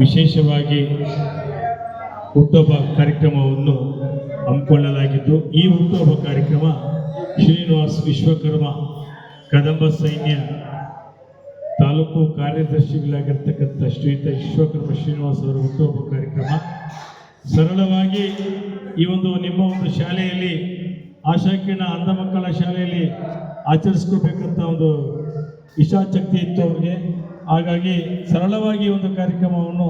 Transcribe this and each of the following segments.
ವಿಶೇಷವಾಗಿ ಹುಟ್ಟುಹಬ್ಬ ಕಾರ್ಯಕ್ರಮವನ್ನು ಹಮ್ಮಿಕೊಳ್ಳಲಾಗಿದ್ದು, ಈ ಹುಟ್ಟುಹಬ್ಬ ಕಾರ್ಯಕ್ರಮ ಶ್ರೀನಿವಾಸ್ ವಿಶ್ವಕರ್ಮ ಕದಂಬ ಸೈನ್ಯ ತಾಲೂಕು ಕಾರ್ಯದರ್ಶಿಗಳಾಗಿರ್ತಕ್ಕಂಥ ಶ್ರೀಯುತ ವಿಶ್ವಕರ್ಮ ಶ್ರೀನಿವಾಸ್ ಅವರ ಹುಟ್ಟುಹಬ್ಬ ಕಾರ್ಯಕ್ರಮ. ಸರಳವಾಗಿ ಈ ಒಂದು ನಿಮ್ಮ ಒಂದು ಶಾಲೆಯಲ್ಲಿ, ಆಶಾಕಿರಣ ಅಂಧ ಮಕ್ಕಳ ಶಾಲೆಯಲ್ಲಿ ಆಚರಿಸ್ಕೋಬೇಕಂತ ಒಂದು ಇಚ್ಛಾಶಕ್ತಿ ಇತ್ತು ಅವ್ರಿಗೆ. ಹಾಗಾಗಿ ಸರಳವಾಗಿ ಒಂದು ಕಾರ್ಯಕ್ರಮವನ್ನು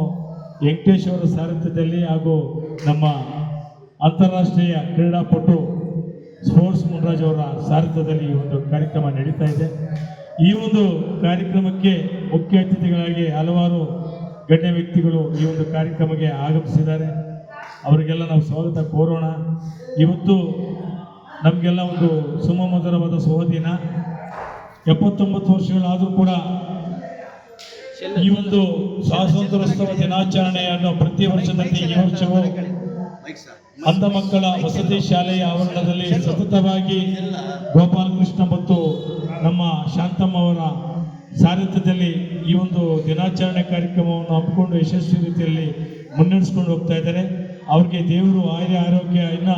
ವೆಂಕಟೇಶ್ ಅವರ ಸಾರಥ್ಯದಲ್ಲಿ ಹಾಗೂ ನಮ್ಮ ಅಂತಾರಾಷ್ಟ್ರೀಯ ಕ್ರೀಡಾಪಟು ಸ್ಪೋರ್ಟ್ಸ್ ಮುನ್ರಾಜ್ ಅವರ ಸಾರಥ್ಯದಲ್ಲಿ ಈ ಒಂದು ಕಾರ್ಯಕ್ರಮ ನಡೀತಾ ಇದೆ. ಈ ಒಂದು ಕಾರ್ಯಕ್ರಮಕ್ಕೆ ಮುಖ್ಯ ಅತಿಥಿಗಳಾಗಿ ಹಲವಾರು ಗಣ್ಯ ವ್ಯಕ್ತಿಗಳು ಈ ಒಂದು ಕಾರ್ಯಕ್ರಮಕ್ಕೆ ಆಗಮಿಸಿದ್ದಾರೆ. ಅವರಿಗೆಲ್ಲ ನಾವು ಸ್ವಾಗತ ಕೋರೋಣ. ಇವತ್ತು ನಮಗೆಲ್ಲ ಒಂದು ಸುಮಮಧುರವಾದ ಸುಹದಿನ ಎಪ್ಪತ್ತೊಂಬತ್ತು ವರ್ಷಗಳಾದರೂ ಕೂಡ ಈ ಒಂದು ಸ್ವಾತಂತ್ರ್ಯೋತ್ಸವ ದಿನಾಚರಣೆಯನ್ನು ಪ್ರತಿ ವರ್ಷದಂತೆ ಈ ವರ್ಷವೂ ಅಂಧ ಮಕ್ಕಳ ವಸತಿ ಶಾಲೆಯ ಆವರಣದಲ್ಲಿ ಸತತವಾಗಿ ಗೋಪಾಲಕೃಷ್ಣ ಮತ್ತು ನಮ್ಮ ಶಾಂತಮ್ಮ ಅವರ ಸಾರಥ್ಯದಲ್ಲಿ ಈ ಒಂದು ದಿನಾಚರಣೆ ಕಾರ್ಯಕ್ರಮವನ್ನು ಹಮ್ಮಿಕೊಂಡು ಯಶಸ್ವಿ ರೀತಿಯಲ್ಲಿ ಮುನ್ನಡೆಸ್ಕೊಂಡು ಹೋಗ್ತಾ ಇದ್ದಾರೆ. ಅವ್ರಿಗೆ ದೇವರು ಆರ್ಯ ಆರೋಗ್ಯ ಇನ್ನ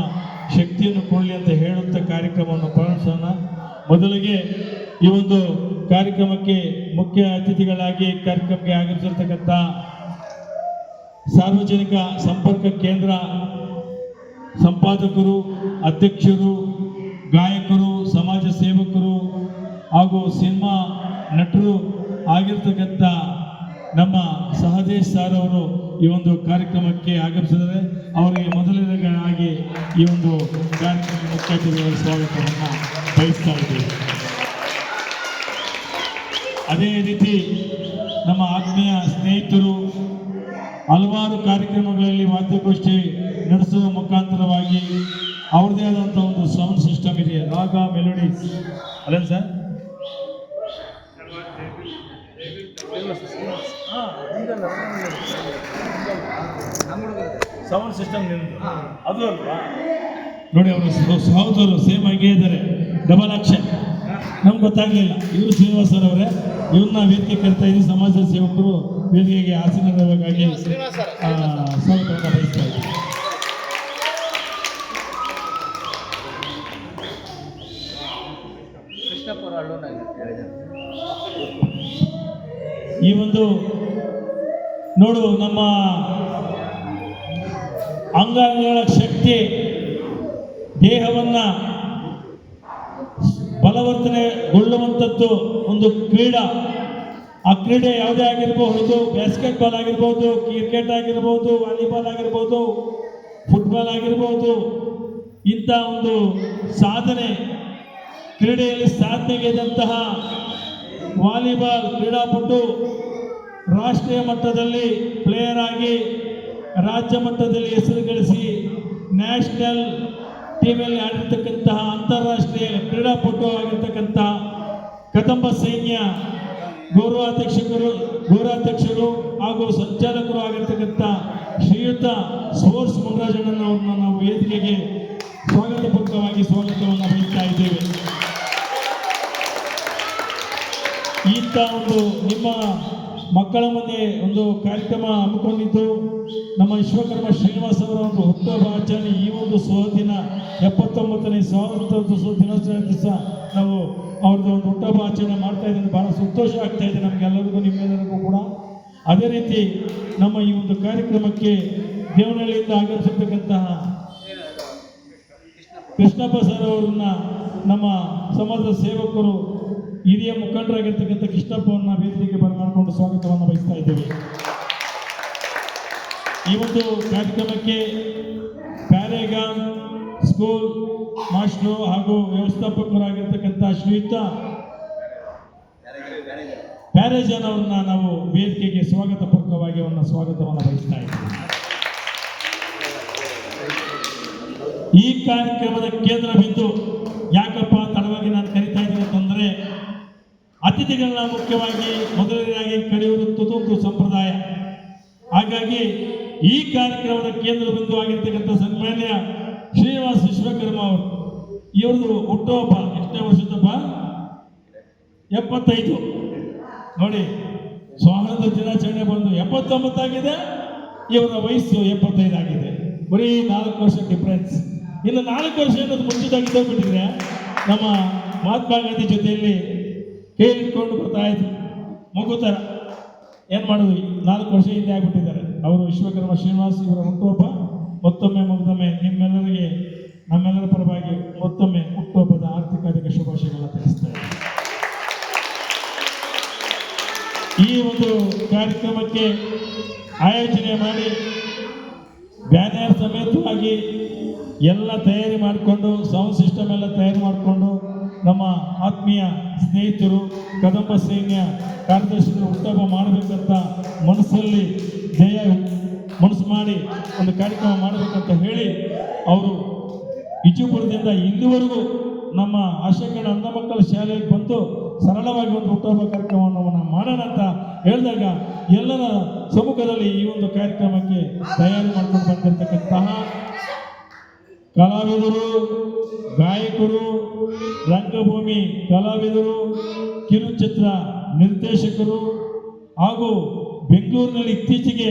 ಶಕ್ತಿಯನ್ನು ಕೊಡಲಿ ಅಂತ ಹೇಳುವಂತ ಕಾರ್ಯಕ್ರಮವನ್ನು ಪ್ರಾರಂಭಿಸೋಣ. ಮೊದಲಿಗೆ ಈ ಒಂದು ಕಾರ್ಯಕ್ರಮಕ್ಕೆ ಮುಖ್ಯ ಅತಿಥಿಗಳಾಗಿ ಕಾರ್ಯಕ್ರಮಕ್ಕೆ ಆಗಮಿಸಿರ್ತಕ್ಕಂಥ ಸಾರ್ವಜನಿಕ ಸಂಪರ್ಕ ಕೇಂದ್ರ ಸಂಪಾದಕರು, ಅಧ್ಯಕ್ಷರು, ಗಾಯಕರು, ಸಮಾಜ ಸೇವಕರು ಹಾಗೂ ಸಿನಿಮಾ ನಟರು ಆಗಿರ್ತಕ್ಕಂಥ ನಮ್ಮ ಸಹದೇಶ್ ಸರ್ ಅವರು ಈ ಒಂದು ಕಾರ್ಯಕ್ರಮಕ್ಕೆ ಆಗಮಿಸಿದರೆ ಅವರಿಗೆ ಮೊದಲನೇದಾಗಿ ಈ ಒಂದು ಕಾರ್ಯಕ್ರಮ ಮುಖ್ಯ ಅತಿಥಿಗಳ ಸ್ವಾಗತವನ್ನು ಬಯಸ್ತಾ ಇದ್ದೇವೆ. ಅದೇ ರೀತಿ ನಮ್ಮ ಆತ್ಮೀಯ ಸ್ನೇಹಿತರು ಹಲವಾರು ಕಾರ್ಯಕ್ರಮಗಳಲ್ಲಿ ವಾದ್ಯಗೋಷ್ಠಿ ನಡೆಸುವ ಮುಖಾಂತರವಾಗಿ ಅವ್ರದ್ದೇ ಆದಂಥ ಒಂದು ಸೌಂಡ್ ಸಿಸ್ಟಮ್ ಇದೆ. ರಾಗ, ಮೆಲೋಡಿ. ಅದೇನು ಸರ್? ಸೌಂಡ್ ಸಿಸ್ಟಮ್ ಅದು ನೋಡಿ, ಅವರು ಸಹೋದರರು ಸೇಮ್ ಆಗೇ ಇದ್ದಾರೆ. ಡಬಲ್ ಅಕ್ಷರ್ ನಮ್ಗೆ ಗೊತ್ತಾಗಲಿಲ್ಲ. ಇವರು ಶ್ರೀನಿವಾಸ್ ಸರ್ ಅವರೇ. ಇವ್ರನ್ನ ವೇದಿಕೆ ಕರಿತಾ ಇದ್ದೀವಿ ಸಮಾಜ ಸೇವಕರು ವೇದಿಕೆಗೆ ಆಸೀನರಾಗಿ ಸರ್ ಸ್ವಾಗತವನ್ನು ಬಯಸ್ತಾ ಇದ್ದೀವಿ ಕೃಷ್ಣಪುರ ಈ ಒಂದು ನೋಡು ನಮ್ಮ ಅಂಗಾಂಗಗಳ ಶಕ್ತಿ ದೇಹವನ್ನ ಬಲವರ್ತನೆಗೊಳ್ಳುವಂಥದ್ದು ಒಂದು ಕ್ರೀಡಾ. ಆ ಕ್ರೀಡೆ ಯಾವುದೇ ಆಗಿರಬಹುದು ಬ್ಯಾಸ್ಕೆಟ್ ಬಾಲ್ ಆಗಿರ್ಬೋದು ಕ್ರಿಕೆಟ್ ಆಗಿರ್ಬೋದು ವಾಲಿಬಾಲ್ ಆಗಿರ್ಬೋದು ಫುಟ್ಬಾಲ್ ಆಗಿರ್ಬೋದು ಇಂಥ ಒಂದು ಸಾಧನೆ ಕ್ರೀಡೆಯಲ್ಲಿ ಸಾಧನೆಗೆದಂತಹ ವಾಲಿಬಾಲ್ ಕ್ರೀಡಾಪಟು ರಾಷ್ಟ್ರೀಯ ಮಟ್ಟದಲ್ಲಿ ಪ್ಲೇಯರ್ ಆಗಿ ರಾಜ್ಯ ಮಟ್ಟದಲ್ಲಿ ಹೆಸರು ಗಳಿಸಿ ನ್ಯಾಷನಲ್ ಟೀಮಲ್ಲಿ ಆಡಿರ್ತಕ್ಕಂತಹ ಅಂತಾರಾಷ್ಟ್ರೀಯ ಕ್ರೀಡಾಪಟು ಆಗಿರ್ತಕ್ಕಂತಹ ಕದಂಬ ಸೈನ್ಯ ಗೌರವಾಧ್ಯಕ್ಷಕರು, ಗೌರವಾಧ್ಯಕ್ಷರು ಹಾಗೂ ಸಂಚಾಲಕರು ಆಗಿರ್ತಕ್ಕಂಥ ಶ್ರೀಯುತ ಸ್ಪೋರ್ಟ್ಸ್ ಮುನ್ರಾಜಣ್ಣನವ್ರನ್ನ ನಾವು ವೇದಿಕೆಗೆ ಸ್ವಾಗತಪೂರ್ವಕವಾಗಿ ಸ್ವಾಗತವನ್ನು ಬಯಸ್ತಾ ಇದ್ದೇವೆ. ಇಂಥ ಒಂದು ನಿಮ್ಮ ಮಕ್ಕಳ ಮುಂದೆ ಒಂದು ಕಾರ್ಯಕ್ರಮ ಹಮ್ಮಿಕೊಂಡಿದ್ದು ನಮ್ಮ ವಿಶ್ವಕರ್ಮ ಶ್ರೀನಿವಾಸ ಅವರ ಒಂದು ಹುಟ್ಟುಹಬ್ಬ ಆಚರಣೆ ಈ ಒಂದು ಸ್ವಾತಿನ ಎಪ್ಪತ್ತೊಂಬತ್ತನೇ ಸ್ವಾತಂತ್ರ್ಯೋತ್ಸವ ದಿನಾಚರಣೆ ದಿವಸ ನಾವು ಅವ್ರದ್ದು ಒಂದು ಹುಟ್ಟುಹಬ್ಬ ಆಚರಣೆ ಮಾಡ್ತಾ ಇದ್ದೀನಿ ಬಹಳ ಸಂತೋಷ ಆಗ್ತಾ ಇದೆ ನಮಗೆಲ್ಲರಿಗೂ ನಿಮ್ಮೆಲ್ಲರಿಗೂ ಕೂಡ. ಅದೇ ರೀತಿ ನಮ್ಮ ಈ ಒಂದು ಕಾರ್ಯಕ್ರಮಕ್ಕೆ ದೇವನಹಳ್ಳಿಯಿಂದ ಆಗಮಿಸಿರ್ತಕ್ಕಂತಹ ಕೃಷ್ಣಪ್ಪ ಸರ್ ಅವರನ್ನ ನಮ್ಮ ಸಮಾಜದ ಸೇವಕರು ಹಿರಿಯ ಮುಖಂಡರಾಗಿರ್ತಕ್ಕಂಥ ಕೃಷ್ಣಪ್ಪವನ್ನ ವೇದಿಕೆಗೆ ಬರಮಾಡಿಕೊಂಡು ಸ್ವಾಗತವನ್ನು ಬಯಸ್ತಾ ಇದ್ದೇವೆ. ಈ ಒಂದು ಕಾರ್ಯಕ್ರಮಕ್ಕೆ ಪ್ಯಾರೇಗಾನ್ ಸ್ಕೂಲ್ ಮಾಸ್ಟ್ರು ಹಾಗೂ ವ್ಯವಸ್ಥಾಪಕರಾಗಿರ್ತಕ್ಕಂಥ ಶ್ರೀಯುತ ಪ್ಯಾರೇಜನ್ ಅವ್ರನ್ನ ನಾವು ವೇದಿಕೆಗೆ ಸ್ವಾಗತ ಪೂರ್ವಕವಾಗಿ ಅವನ್ನ ಸ್ವಾಗತವನ್ನು ಬಯಸ್ತಾ ಇದ್ದೇವೆ. ಈ ಕಾರ್ಯಕ್ರಮದ ಕೇಂದ್ರ ಬಿಂದು ಯಾಕಪ್ಪ ತಡವಾಗಿ ನಾನು ಕರಿತಾ ಇದ್ದೀನಿ ಅಂತಂದ್ರೆ ಅತಿಥಿಗಳನ್ನ ಮುಖ್ಯವಾಗಿ ಮೊದಲನೇದಾಗಿ ಕರೆಯುವುದು ತುತುಂತು ಸಂಪ್ರದಾಯ. ಹಾಗಾಗಿ ಈ ಕಾರ್ಯಕ್ರಮದ ಕೇಂದ್ರ ಬಿಂದು ಆಗಿರ್ತಕ್ಕಂಥ ಸನ್ಮಾನ್ಯ ಶ್ರೀನಿವಾಸ್ ವಿಶ್ವಕರ್ಮ ಅವರು, ಇವ್ರದ್ದು ಹುಟ್ಟುಹಬ್ಬ, ಎಷ್ಟನೇ ವರ್ಷದಪ್ಪ ಎಪ್ಪತ್ತೈದು. ನೋಡಿ, ಸ್ವಾತಂತ್ರ್ಯ ದಿನಾಚರಣೆ ಬಂದು ಎಪ್ಪತ್ತು ಎಪ್ಪತ್ತೊಂಬತ್ತಾಗಿದೆ, ಇವರ ವಯಸ್ಸು ಎಪ್ಪತ್ತೈದು ಆಗಿದೆ ಬರೀ ನಾಲ್ಕು ವರ್ಷ ಡಿಫ್ರೆನ್ಸ್ ಇನ್ನು ನಾಲ್ಕು ವರ್ಷ ಅನ್ನೋದು ಮುಂಚಿತವಾಗಿ ಬಿಟ್ಟಿದ್ರೆ, ನಮ್ಮ ಮಹಾತ್ಮ ಗಾಂಧಿ ಜೊತೆಯಲ್ಲಿ ಕೇಳಿಟ್ಕೊಂಡು ಬರ್ತಾ ಇದ್ರು. ಮಗು ಥರ ಏನು ಮಾಡೋದು? ನಾಲ್ಕು ವರ್ಷ ಹಿಂದೆ ಆಗಿಬಿಟ್ಟಿದ್ದಾರೆ. ಅವರು ವಿಶ್ವಕರ್ಮ ಶ್ರೀನಿವಾಸ್ ಇವರ ಹುಟ್ಟುಹಬ್ಬ, ಮತ್ತೊಮ್ಮೆ ಮಗದೊಮ್ಮೆ ನಿಮ್ಮೆಲ್ಲರಿಗೆ, ನಮ್ಮೆಲ್ಲರ ಪರವಾಗಿ ಮತ್ತೊಮ್ಮೆ ಹುಟ್ಟುಹಬ್ಬದ ಆರ್ಥಿಕ ಶುಭಾಶಯಗಳನ್ನ ತಿಳಿಸ್ತಾ ಈ ಒಂದು ಕಾರ್ಯಕ್ರಮಕ್ಕೆ ಆಯೋಜನೆ ಮಾಡಿ ಬ್ಯಾನರ್ ಸಮೇತವಾಗಿ ಎಲ್ಲ ತಯಾರಿ ಮಾಡಿಕೊಂಡು, ಸೌಂಡ್ ಸಿಸ್ಟಮ್ ಎಲ್ಲ ತಯಾರಿ ಮಾಡಿಕೊಂಡು ನಮ್ಮ ಆತ್ಮೀಯ ಸ್ನೇಹಿತರು, ಕದಂಬ ಸೈನ್ಯ ಕಾರ್ಯದರ್ಶಿಗಳು ಉತ್ತಮ ಮಾಡಬೇಕಂತ ಮನಸ್ಸಲ್ಲಿ ಜಯ ಮನಸ್ಸು ಮಾಡಿ ಒಂದು ಕಾರ್ಯಕ್ರಮ ಮಾಡಬೇಕಂತ ಹೇಳಿ ಅವರು ವಿಜಯಪುರದಿಂದ ಇಂದುವರೆಗೂ ನಮ್ಮ ಆಶೆಕಣ ಅಂಧ ಮಕ್ಕಳ ಶಾಲೆಗೆ ಬಂದು ಸರಳವಾಗಿ ಒಂದು ಹುಟ್ಟುಹಬ್ಬ ಕಾರ್ಯಕ್ರಮವನ್ನು ಮಾಡೋಣ ಅಂತ ಹೇಳಿದಾಗ ಎಲ್ಲರ ಸಮ್ಮುಖದಲ್ಲಿ ಈ ಒಂದು ಕಾರ್ಯಕ್ರಮಕ್ಕೆ ತಯಾರಿ ಮಾಡ್ಕೊಂಡು ಬಂದಿರತಕ್ಕಂತಹ ಕಲಾವಿದರು ಗಾಯಕರು, ರಂಗಭೂಮಿ ಕಲಾವಿದರು, ಕಿರುಚಿತ್ರ ನಿರ್ದೇಶಕರು ಹಾಗೂ ಬೆಂಗಳೂರಿನಲ್ಲಿ ಇತ್ತೀಚೆಗೆ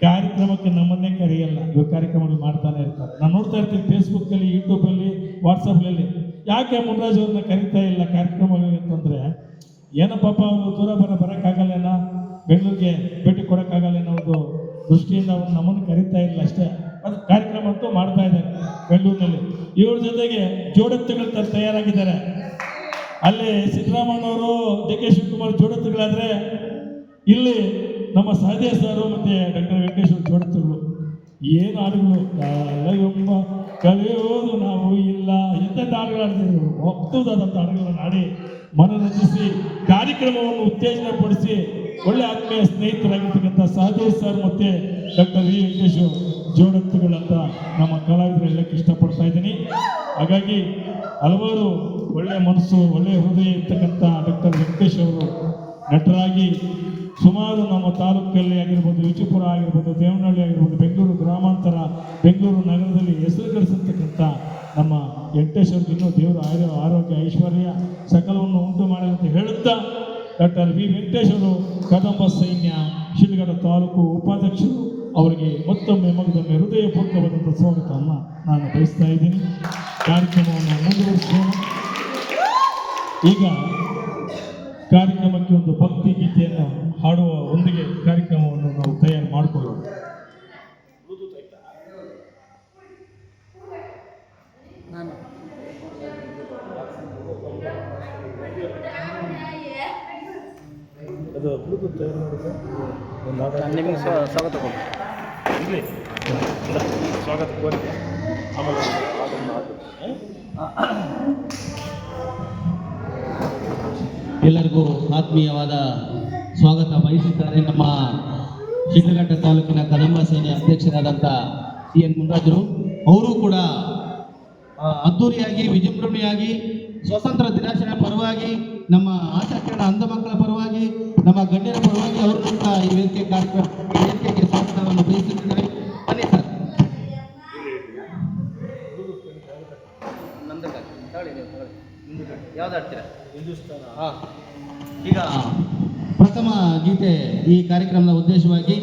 ಕಾರ್ಯಕ್ರಮಕ್ಕೆ ನಮ್ಮನ್ನೇ ಕರೆಯಲ್ಲ. ಇವಾಗ ಕಾರ್ಯಕ್ರಮಗಳು ಮಾಡ್ತಾನೆ ಇರ್ತಾರೆ. ನಾನು ನೋಡ್ತಾ ಇರ್ತೀನಿ ಫೇಸ್ಬುಕ್ಕಲ್ಲಿ ಯೂಟ್ಯೂಬಲ್ಲಿ ವಾಟ್ಸಪ್ನಲ್ಲಿ ಯಾಕೆ ಮುನ್ರಾಜ್ ಅವ್ರನ್ನ ಕರಿತಾ ಇಲ್ಲ ಕಾರ್ಯಕ್ರಮಗಳಿಗೆ ಅಂತಂದರೆ, ಏನೋ ಅವರು ದೂರ ಬರ ಬರೋಕ್ಕಾಗಲ್ಲೇನೋ ಬೆಂಗಳೂರಿಗೆ ಭೇಟಿ ಕೊಡೋಕ್ಕಾಗಲ್ಲೇನೋ ಒಂದು ದೃಷ್ಟಿಯಿಂದ ಅವ್ರು ನಮ್ಮನ್ನು ಕರಿತಾ ಇಲ್ಲ ಅಷ್ಟೇ. ಅದು ಕಾರ್ಯಕ್ರಮ ಅಂತೂ ಮಾಡ್ತಾ ಇದ್ದಾರೆ ಬೆಂಗಳೂರಿನಲ್ಲಿ. ಇವ್ರ ಜೊತೆಗೆ ಜೋಡತ್ತುಗಳು ತಯಾರಾಗಿದ್ದಾರೆ. ಅಲ್ಲಿ ಸಿದ್ದರಾಮಣ್ಣವರು ಡಿ ಕೆ ಶಿವಕುಮಾರ್ ಜೋಡತ್ತುಗಳಾದರೆ ಇಲ್ಲಿ ನಮ್ಮ ಸಹದೇವ್ ಸರ್ ಮತ್ತು ಡಾಕ್ಟರ್ ವೆಂಕಟೇಶ್ವರ ಜೋಡತ್ತುಗಳು. ಏನು ಹಾಡುಗಳು? ಕಾಲವೆಂಬ ಕಲಿಯೋದು ನಾವು ಇಲ್ಲ. ಎಂತೆಂಥ ಹಾಡುಗಳು ಆಡ್ತಿದ್ರು ಒಪ್ತದಾದಂಥ ಹಾಡುಗಳನ್ನು ಹಾಡಿ. ಮನರಂಜಿಸಿ ಕಾರ್ಯಕ್ರಮವನ್ನು ಉತ್ತೇಜನಪಡಿಸಿ ಒಳ್ಳೆ ಆತ್ಮೀಯ ಸ್ನೇಹಿತರಾಗಿರ್ತಕ್ಕಂಥ ಸಹದೇವ್ ಸರ್ ಮತ್ತು ಡಾಕ್ಟರ್ ವಿ ವೆಂಕಟೇಶ್ ಜೋಡತ್ತುಗಳಂತ ನಮ್ಮ ಕಲಾವಿದರು ಹೇಳಕ್ಕೆ ಇಷ್ಟಪಡ್ತಾ ಇದ್ದೀನಿ. ಹಾಗಾಗಿ ಹಲವಾರು ಒಳ್ಳೆಯ ಮನಸ್ಸು ಒಳ್ಳೆಯ ಹೃದಯ ಇರ್ತಕ್ಕಂಥ ಡಾಕ್ಟರ್ ವೆಂಕಟೇಶ್ ಅವರು ನಟರಾಗಿ ಸುಮಾರು ನಮ್ಮ ತಾಲೂಕಲ್ಲಿ ಆಗಿರ್ಬೋದು, ವಿಜಯಪುರ ಆಗಿರ್ಬೋದು, ದೇವನಹಳ್ಳಿ ಆಗಿರ್ಬೋದು, ಬೆಂಗಳೂರು ಗ್ರಾಮಾಂತರ, ಬೆಂಗಳೂರು ನಗರದಲ್ಲಿ ಹೆಸರು ಗಳಿಸಿರ್ತಕ್ಕಂಥ ನಮ್ಮ ವೆಂಕಟೇಶ್ ಅವ್ರಿಗೆ ಇನ್ನೂ ದೇವರು ಆರೋ ಆರೋಗ್ಯ ಐಶ್ವರ್ಯ ಸಕಲವನ್ನು ಉಂಟು ಮಾಡಲಿ ಅಂತ ಹೇಳುತ್ತಾ ಡಾಕ್ಟರ್ ವಿ ವೆಂಕಟೇಶ್ವರು ಕದಂಬ ಸೈನ್ಯ ಶಿಲ್ಗಡ ತಾಲೂಕು ಉಪಾಧ್ಯಕ್ಷರು ಅವರಿಗೆ ಮತ್ತೊಮ್ಮೆ ಮಗದೊಮ್ಮೆ ಹೃದಯಪೂರ್ವಕವಾದಂಥ ಸ್ವಾಗತವನ್ನು ನಾನು ಬಯಸ್ತಾ ಇದ್ದೀನಿ. ಕಾರ್ಯಕ್ರಮವನ್ನು ಮುಂದುವರಿಸೋಣ. ಈಗ ಕಾರ್ಯಕ್ರಮಕ್ಕೆ ಒಂದು ಭಕ್ತಿ ಗೀತೆಯನ್ನು ಹಾಡುವ ಒಂದಿಗೆ ಕಾರ್ಯಕ್ರಮವನ್ನು ನಾವು ತಯಾರು ಮಾಡಿಕೊಳ್ಳೋಣ ಅದು ಬ್ಲೂಟೂತ್ ತಯಾರು ಮಾಡಿದ್ರೆ ಒಂದು ನಾನು ನಿಮಗೆ ಸ್ವಾಗತ ಕೊಡು. ಇರಲಿ. ಸ್ವಾಗತ ಕೋರಿಕೆ ಆಮೇಲೆ ಅದನ್ನು ಎಲ್ಲರಿಗೂ ಆತ್ಮೀಯವಾದ ಸ್ವಾಗತ ಬಯಸಿದ್ದಾರೆ ನಮ್ಮ ಶಿಡ್ಲಘಟ್ಟ ತಾಲೂಕಿನ ಕದಂಬ ಸೇನೆ ಅಧ್ಯಕ್ಷರಾದಂಥ ಸಿ ಎನ್ ಮುನ್ರಾಜರು ಅವರು ಕೂಡ ಅದ್ದೂರಿಯಾಗಿ, ವಿಜೃಂಭಣೆಯಾಗಿ ಸ್ವಾತಂತ್ರ್ಯ ದಿನಾಚರಣೆ ಪರವಾಗಿ, ನಮ್ಮ ಆಶಾಕಿರಣ ಅಂಧ ಮಕ್ಕಳ ಪರವಾಗಿ, ನಮ್ಮ ಗಣ್ಯರ ಪರವಾಗಿ ಅವರು ಕೂಡ ಈ ವೇದಿಕೆ ಕಾರ್ಯಕ್ರಮ ವೇದಿಕೆಗೆ ಸ್ವಾಗತವನ್ನು ಬಯಸುತ್ತಿದ್ದಾರೆ ಬನ್ನಿ ಸರ್. ಹಾಂ. ಈಗ ಪ್ರಥಮ ಗೀತೆ ಈ ಕಾರ್ಯಕ್ರಮದ ಉದ್ದೇಶವಾಗಿ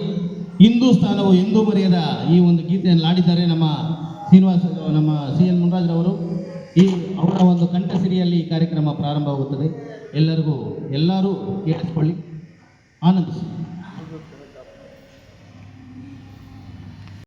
ಹಿಂದೂಸ್ತಾನವು ಎಂದೂ ಮರೆಯದ ಈ ಒಂದು ಗೀತೆಯನ್ನು ಆಡಿದ್ದಾರೆ ನಮ್ಮ ಶ್ರೀನಿವಾಸ ನಮ್ಮ ಸಿ ಎನ್ ಮುನ್ರಾಜ್ರವರು ಈ ಅವರ ಒಂದು ಕಂಠಸಿರಿಯಲ್ಲಿ ಈ ಕಾರ್ಯಕ್ರಮ ಪ್ರಾರಂಭವಾಗುತ್ತದೆ. ಎಲ್ಲರಿಗೂ ಎಲ್ಲರೂ ಕೇಳಿಸ್ಕೊಳ್ಳಿ. ಆನಂದಿಸಿ.